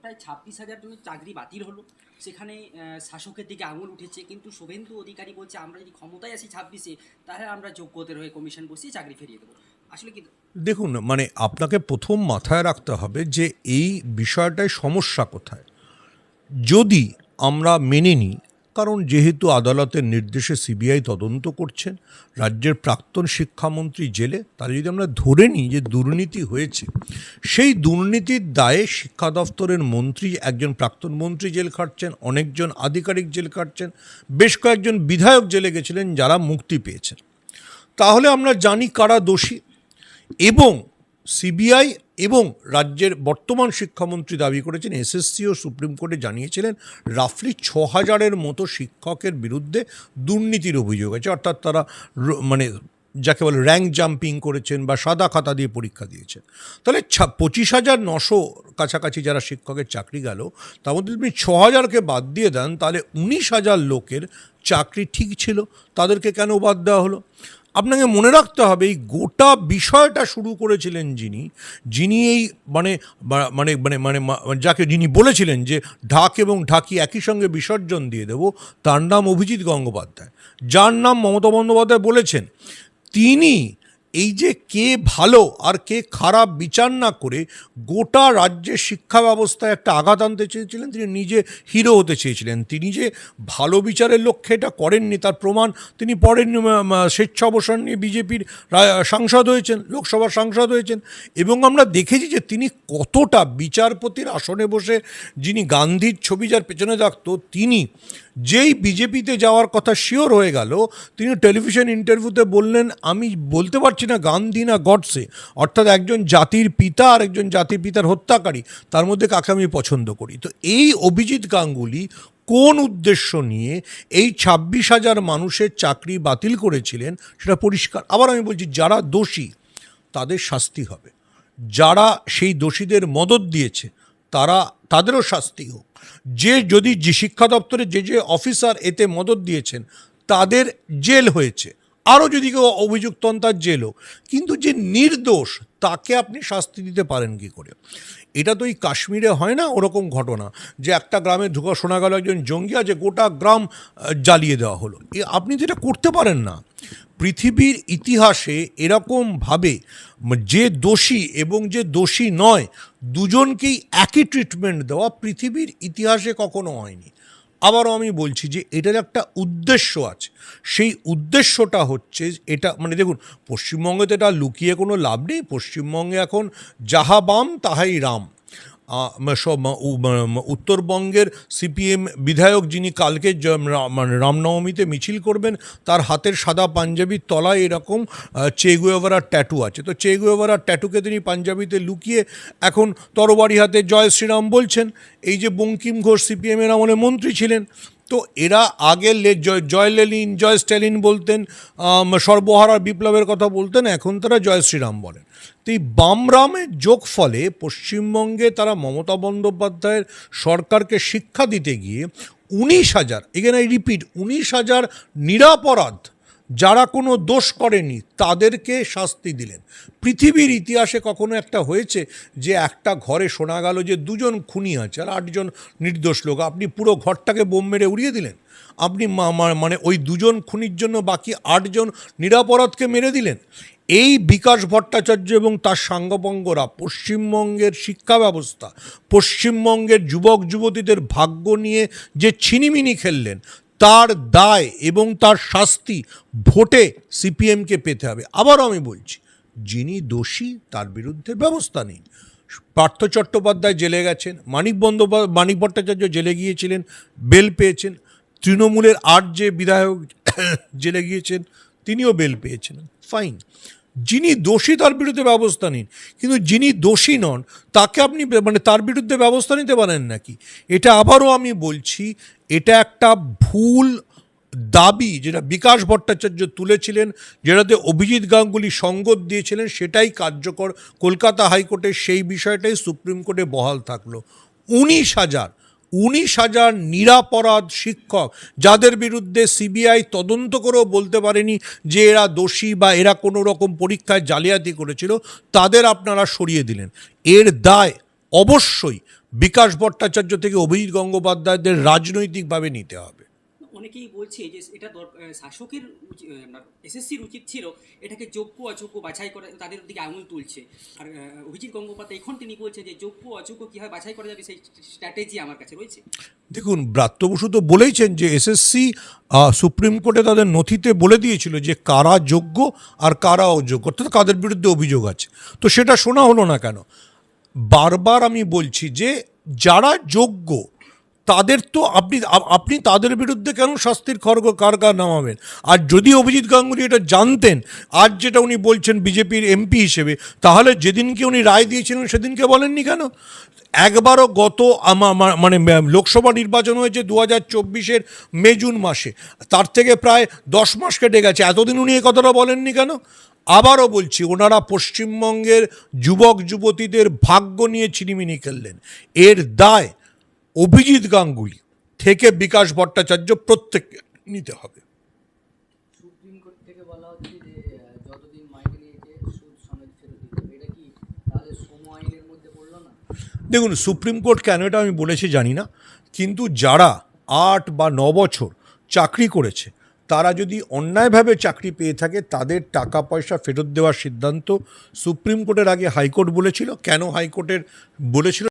প্রায় ছাব্বিশ হাজার জনের চাকরি বাতিল হলো। সেখানে শাসকের দিকে আঙুল উঠেছে। কিন্তু শুভেন্দু অধিকারী বলছে, আমরা যদি ক্ষমতায় আসি ছাব্বিশে, তাহলে আমরা যোগ্যতার হয়ে কমিশন বসিয়ে চাকরি ফিরিয়ে দেবো। আসলে কি দেখুন মানে আপনাকে প্রথম মাথায় রাখতে হবে যে এই বিষয়টায় সমস্যা কোথায়? যদি আমরা মেনে নিই কারণ যেহেতু আদালতের নির্দেশে সিবিআই তদন্ত করছেন রাজ্যের প্রাক্তন শিক্ষামন্ত্রী জেলে, তাহলে যদি আমরা ধরে নিই যে দুর্নীতি হয়েছে, সেই দুর্নীতির দায়ে শিক্ষা দফতরের মন্ত্রী, একজন প্রাক্তন মন্ত্রী জেল খাটছেন, অনেকজন আধিকারিক জেল খাটছেন, বেশ কয়েকজন বিধায়ক জেলে গেছিলেন যারা মুক্তি পেয়েছেন। তাহলে আমরা জানি কারা দোষী এবং সিবিআই এবং রাজ্যের বর্তমান শিক্ষামন্ত্রী দাবি করেছেন, এসএসসি ও সুপ্রিম কোর্টে জানিয়েছিলেন, রাফলি ছ হাজারের মতো শিক্ষকের বিরুদ্ধে দুর্নীতির অভিযোগ আছে। অর্থাৎ তারা মানে যাকে বলে র্যাঙ্ক জাম্পিং করেছেন বা সাদা খাতা দিয়ে পরীক্ষা দিয়েছেন। তাহলে পঁচিশ হাজার নশো কাছাকাছি যারা শিক্ষকের চাকরি গেল, তার মধ্যে যদি ছ হাজারকে বাদ দিয়ে দেন, তাহলে উনিশ হাজার লোকের চাকরি ঠিক ছিল। তাদেরকে কেন বাদ দেওয়া হলো? আপনাকে মনে রাখতে হবে, এই গোটা বিষয়টা শুরু করেছিলেন যিনি যিনি এই মানে মানে মানে মানে যাকে যিনি বলেছিলেন যে ঢাক এবং ঢাকি একই সঙ্গে বিসর্জন দিয়ে দেব, তার নাম অভিজিৎ গঙ্গোপাধ্যায়। যার নাম মমতা বন্দ্যোপাধ্যায় বলেছেন। তিনি এই যে কে ভালো আর কে খারাপ বিচার না করে গোটা রাজ্যের শিক্ষা ব্যবস্থায় একটা আঘাত আনতে চেয়েছিলেন, তিনি নিজে হিরো হতে চেয়েছিলেন। তিনি যে ভালো বিচারের লক্ষ্যে এটা করেননি, তার প্রমাণ তিনি পরের স্বেচ্ছা অবসর নিয়ে বিজেপির সাংসদ হয়েছেন, লোকসভার সাংসদ হয়েছেন। এবং আমরা দেখেছি যে তিনি কতটা বিচারপতির আসনে বসে যিনি গান্ধীর ছবি যার পেছনে থাকতো, তিনি যেই বিজেপিতে যাওয়ার কথা শিওর হয়ে গেল, তিনি টেলিভিশন ইন্টারভিউতে বললেন, আমি বলতে পারছি না গান্ধী না গডসে। অর্থাৎ একজন জাতির পিতা আর একজন জাতির পিতার হত্যাকারী, তার মধ্যে কাকে আমি পছন্দ করি? তো এই অভিজিৎ গাঙ্গুলি কোন উদ্দেশ্য নিয়ে এই ছাব্বিশ হাজার মানুষের চাকরি বাতিল করেছিলেন, সেটা পরিষ্কার। আবার আমি বলছি, যারা দোষী, তাদের শাস্তি হবে। যারা সেই দোষীদের মদত দিয়েছে তারা, তাদেরও শাস্তি হোক। যে যদি যে শিক্ষা দপ্তরে যে যে অফিসার এতে মদত দিয়েছেন, তাদের জেল হয়েছে। আরও যদি কেউ অভিযুক্ত তার জেল হোক। কিন্তু যে নির্দোষ, তাকে আপনি শাস্তি দিতে পারেন কি করে? এটা তো এই কাশ্মীরে হয় না ওরকম ঘটনা যে একটা গ্রামে ঢুকা শোনা গেল একজন জঙ্গি আছে, গোটা গ্রাম জ্বালিয়ে দেওয়া হলো। আপনি এটা করতে পারেন না। পৃথিবীর ইতিহাসে এরকমভাবে যে দোষী এবং যে দোষী নয়, দুজনকেই একই ট্রিটমেন্ট দেওয়া পৃথিবীর ইতিহাসে কখনো হয়নি। আবারও আমি বলছি যে এটার একটা উদ্দেশ্য আছে। সেই উদ্দেশ্যটা হচ্ছে এটা মানে দেখুন, পশ্চিমবঙ্গে তো এটা লুকিয়ে কোনো লাভ নেই। পশ্চিমবঙ্গে এখন যাহা বাম, তাহাই রাম। উত্তরবঙ্গের সিপিএম বিধায়ক যিনি কালকে মানে রামনবমীতে মিছিল করবেন, তার হাতের সাদা পাঞ্জাবির তলায় এরকম চেগুয়েভারার ট্যাটু আছে। তো চেগুয়েভারার ট্যাটুকে তিনি পাঞ্জাবিতে লুকিয়ে এখন তরবারি হাতে জয় শ্রীরাম বলছেন। এই যে বঙ্কিম ঘোষ সিপিএমের আমলে মন্ত্রী ছিলেন তো এরা আগে জয় লেলিন, জয় স্ট্যালিন বলতেন সর্বহারা বিপ্লবের কথা বলতেন, এখন তারা জয় শ্রীরাম বলেন। তো এই বামরামের যোগ ফলে পশ্চিমবঙ্গে তারা মমতা বন্দ্যোপাধ্যায়ের সরকারকে শিক্ষা দিতে গিয়ে উনিশ হাজার এখানে রিপিট উনিশ হাজার নিরাপরাধ যারা কোনো দোষ করেনি, তাদেরকে শাস্তি দিলেন। পৃথিবীর ইতিহাসে কখনো একটা হয়েছে যে একটা ঘরে শোনা গেল যে দুজন খুনি আছে আর আটজন নির্দোষ লোক। আপনি পুরো ঘরটাকে বোম মেরে উড়িয়ে দিলেন? আপনি মানে ওই দুজন খুনির জন্য বাকি আটজন নিরাপরাধকে মেরে দিলেন? এই বিকাশ ভট্টাচার্য এবং তার সাঙ্গপঙ্গরা, পশ্চিমবঙ্গের শিক্ষা ব্যবস্থা, পশ্চিমবঙ্গের যুবক যুবতীদের ভাগ্য নিয়ে যে ছিনিমিনি খেললেন তার দায় এবং তার শাস্তি ভোটে সিপিএমকে পেতে হবে। আবারও আমি বলছি, যিনি দোষী তার বিরুদ্ধে ব্যবস্থা নেই পার্থ চট্টোপাধ্যায় জেলে গেছেন, মানিক বন্দ্যোপাধ্যায়, মানিক ভট্টাচার্য জেলে গিয়েছিলেন, বেল পেয়েছেন, তৃণমূলের আট যে বিধায়ক জেলে গিয়েছেন, তিনিও বেল পেয়েছেন। ফাইন। যিনি দোষী তার বিরুদ্ধে ব্যবস্থা নিন, কিন্তু যিনি দোষী নন, তাকে আপনি মানে তার বিরুদ্ধে ব্যবস্থা নিতে পারেন নাকি? এটা আবারও আমি বলছি এটা একটা ভুল দাবি যেটা বিকাশ ভট্টাচার্য তুলেছিলেন যেটাতে অভিজিৎ গাঙ্গুলি সঙ্গত দিয়েছিলেন, সেটাই কার্যকর। কলকাতা হাইকোর্টের সেই বিষয়টাই সুপ্রিম কোর্টে বহাল থাকল। উনিশ হাজার উনিশ হাজার নিরাপরাধ শিক্ষক, যাদের বিরুদ্ধে সিবিআই তদন্ত করেও বলতে পারেনি যে এরা দোষী বা এরা কোনো রকম পরীক্ষায় জালিয়াতি করেছিল, তাদের আপনারা সরিয়ে দিলেন। এর দায় অবশ্যই বিকাশ ভট্টাচার্য থেকে অভিজিৎ গঙ্গোপাধ্যায়দের রাজনৈতিকভাবে নিতে হবে। অনেকেই বলছে যে এটা শাসকের এসএসসির উচিত ছিল এটাকে যোগ্য অযোগ্য বাছাই করে তাদের দিকে আঙুল তুলছে। আর অভিজিৎ গঙ্গোপাধ্যায় এখন তিনি বলছেন যে যোগ্য অযোগ্য কীভাবে বাছাই করা যাবে সেই স্ট্র্যাটেজি আমার কাছে রয়েছে। দেখুন ব্রাত্য বসু তো বলেইছেন যে এসএসসি সুপ্রিম কোর্টে তাদের নথিতে বলে দিয়েছিল যে কারা যোগ্য আর কারা অযোগ্য অর্থাৎ কাদের বিরুদ্ধে অভিযোগ আছে। তো সেটা শোনা হলো না কেন? বারবার আমি বলছি যে যারা যোগ্য, তাদের তো আপনি আপনি তাদের বিরুদ্ধে কেন শাস্তির খড়গ কারগার নামাবেন? আর যদি অভিজিৎ গাঙ্গুলি এটা জানতেন, আজ যেটা উনি বলছেন বিজেপির এমপি হিসেবে, তাহলে যেদিনকে উনি রায় দিয়েছিলেন সেদিনকে বলেননি কেন? একবারও গত মানে লোকসভা নির্বাচন হয়েছে দু হাজার চব্বিশের মে জুন মাসে, তার থেকে প্রায় দশ মাস কেটে গেছে, এতদিন উনি এ কথাটা বলেননি কেন? আবারও বলছি ওনারা পশ্চিমবঙ্গের যুবক যুবতীদের ভাগ্য নিয়ে চিনিমিনি খেললেন। এর দায় অভিজিৎ গাঙ্গুলি থেকে বিকাশ ভট্টাচার্য প্রত্যেককে নিতে হবে। দেখুন সুপ্রিম কোর্ট কেন এটা আমি বলেছি জানি না কিন্তু যারা আট বা ন বছর চাকরি করেছে তারা যদি অন্যায়ভাবে চাকরি পেয়ে থাকে, তাদের টাকা পয়সা ফেরত দেওয়ার সিদ্ধান্ত সুপ্রিম কোর্টের আগে হাইকোর্ট বলেছিল। কেন হাইকোর্টের বলেছিল?